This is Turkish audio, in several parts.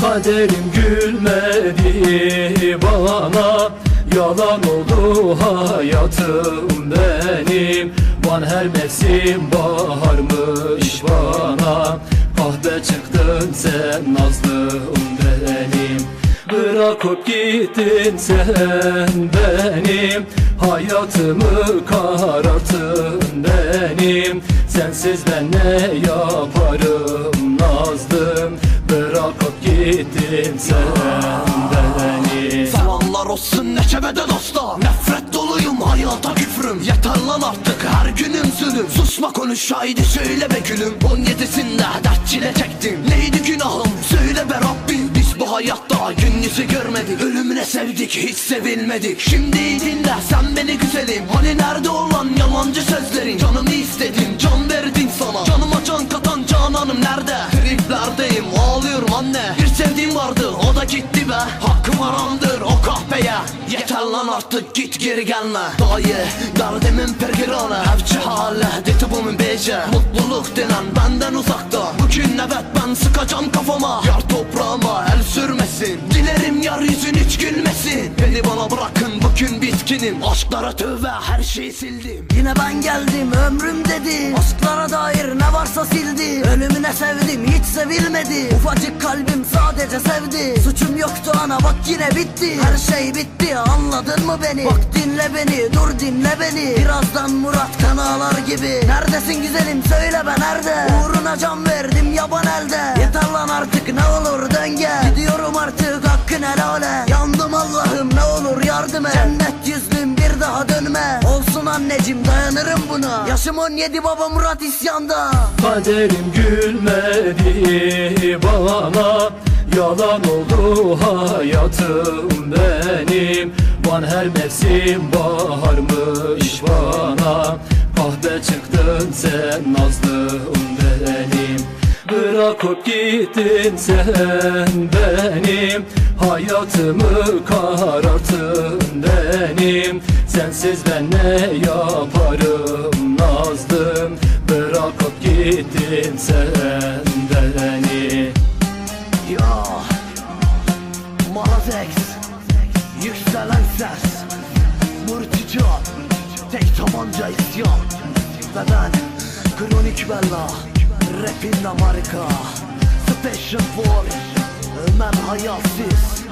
Kaderim gülmedi bana. Yalan oldu hayatım benim. Van her mevsim baharmış bana. Kahve çıktın sen nazlım benim. Bırakıp gittin sen benim. Hayatımı kararttın benim. Sensiz ben ne yaparım Bırakıp gittin sen beni. Selamlar olsun neşebede dosta. Nefret doluyum hayata küfrüm. Yeter lan artık her günüm zulüm Susma konuş haydi söyle be gülüm. 17'sinde dert çile çektim. Neydi günahım? Söyle be Rabbim. Biz bu hayatta gün yüzü görmedik. Ölümüne sevdik hiç sevilmedik. Şimdi dinle sen beni güzelim. Hani nerede olan yalancı sözlerin? Canımı be. Hakkım haramdır o kahpeye. Yeter lan artık git geri gelme. Dayı derdimin pergiranı Ev cehale detibumun bece Mutluluk denen benden uzakta. Bugün evet ben sıkacağım kafama. Yar toprağıma el sürmesin. Dilerim yar yüzün hiç gülmesin. Beni bana bırakın bugün bitkinim. Aşklara tövbe her şeyi sildim. Yine ben geldim ömrüm dedi Aşklara dair ne varsa sildi Ölümüne sevdim hiç sevilmedi. Ufacık kalbim sadece sevdi. Suçum yoktu ana bak yine bitti. Her şey bitti anladın mı beni? Bak dinle beni dur dinle beni. Birazdan Murat kan ağlar gibi. Neredesin güzelim söyle ben nerede? Uğruna can verdim yaban elde. Yeter lan artık ne olur dön gel Gidiyorum artık hakkın helale. Yandım Allah'ım ne olur yardım et. Cennet yüzlüm bir daha dönme. Olsun anneciğim dayanırım buna. Yaşım 17 baba Murat isyanda. Kaderim gülmedi bana Yalan oldu hayatım benim. Van her mevsim baharmış bana. Kahve çıktın sen nazlım benim. Bırakıp gittin sen benim. Hayatımı kararttın benim. Sensiz ben ne yaparım nazlım? Bırakıp gittin sen beni Marazex Yükselen ses Mırtıcan Tek tabanca isyan. Ve ben Kronik Bella Rapin Amerika. Special for Ömer Hayalsiz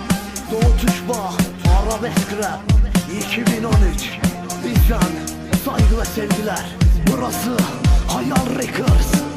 Doğu Tuşba Arabesk Rap 2013 Bizden saygı ve sevgiler. Burası Hayal Records